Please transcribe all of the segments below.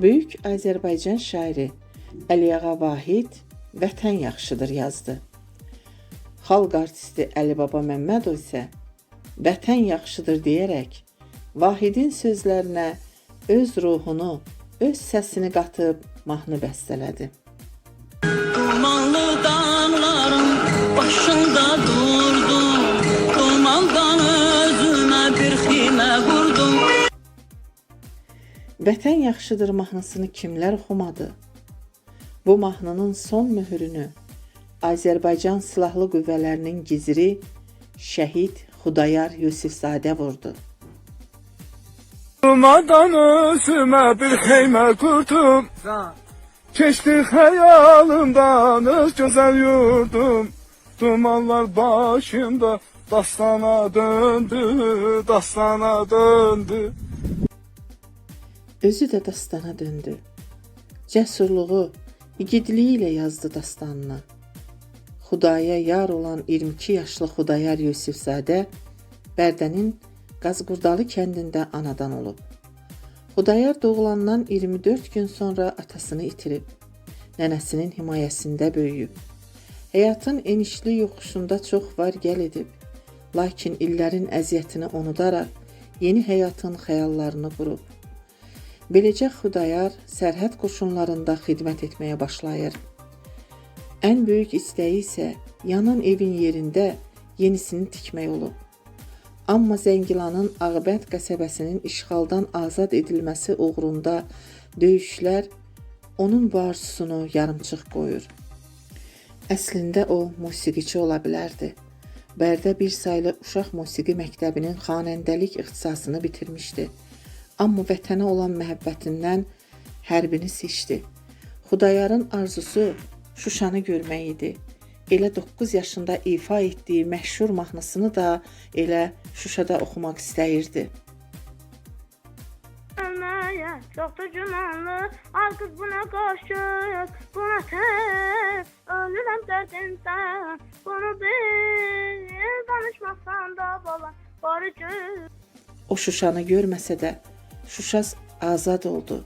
Böyük Azərbaycan şairi Əliağa Vahid Vətən yaxşıdır yazdı. Xalq artisti Əli Baba Məmmədov isə Vətən yaxşıdır deyərək Vahidin sözlərinə öz ruhunu, öz səsini qatıb mahnı bəstələdi. Dumanlı dağların başında durdum Vətən yaxşıdır mahnısını kimlər oxumadı? Bu mahnının son möhürünü Azərbaycan Silahlı Qüvvələrinin giziri şəhid Xudayar Yusifzadə vurdu. Durmadan özüme bir xeymə qurdum Keçdi xəyalımdan öz gözəl yurdum Dumanlar başımda dastana döndü, dastana döndü Özü də dastana döndü. Cəsurluğu, igidliyi ilə yazdı dastanını. Xudaya yar olan 22 yaşlı Xudayar Yusifzadə Bərdənin Qazqurdalı kəndində anadan olub. Xudayar doğulandan 24 gün sonra atasını itirib. Nənəsinin himayəsində böyüyüb. Həyatın enişli yoxuşunda çox var gəl edib. Lakin illərin əziyyətini unudaraq yeni həyatın xəyallarını qurub. Beləcə Xudayar sərhəd qoşunlarında xidmət etməyə başlayır. Ən böyük istəyi isə yanan evin yerində yenisini tikmək olub. Amma Zəngilanın Ağbənd qəsəbəsinin işğaldan azad edilməsi uğrunda döyüşlər onun bu arzusunu yarımçıq qoyur. Əslində o musiqiçi ola bilərdi. Bərdə bir saylı uşaq musiqi məktəbinin xanəndəlik ixtisasını bitirmişdi. Amma vətənə olan məhəbbətindən hərbini seçdi. Xudayarın arzusu Şuşanı görmək idi. Elə 9 yaşında ifa etdiyi məşhur mahnısını da elə Şuşada oxumaq istəyirdi. Ölmeye çoktu cumanlı Al buna koşuyor Buna tek Ölürüm derdinden Bunu bil Danışmazsan da baba Barıcı O Şuşanı görməsə də Şuşa azad oldu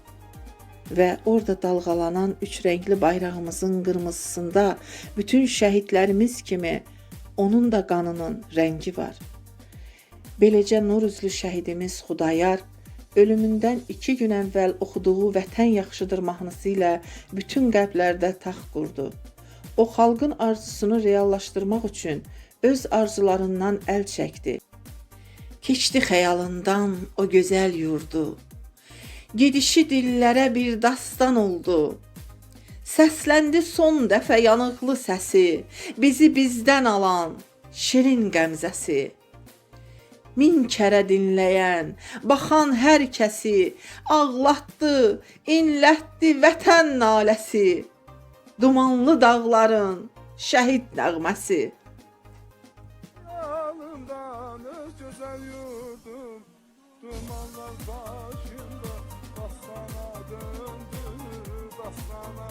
və orada dalğalanan üç rəngli bayrağımızın qırmızısında bütün şəhidlərimiz kimi onun da qanının rəngi var. Beləcə nur üzlü şəhidimiz Xudayar ölümündən 2 gün əvvəl oxuduğu Vətən yaxşıdır mahnısı ilə bütün qəlblərdə taxt qurdu. O xalqın arzusunu reallaşdırmaq üçün öz arzularından əl çəkdi. Keçdi xəyalından o gözəl yurdu. Gedişi dillərə bir dastan oldu. Səsləndi son dəfə yanıqlı səsi, bizi bizdən alan şirin qəmzəsi. Min kərə dinləyən, baxan hər kəsi ağlatdı, inlətdi vətən naləsi. Dumanlı dağların şəhid nəğməsi. başında Dastana döndü dastana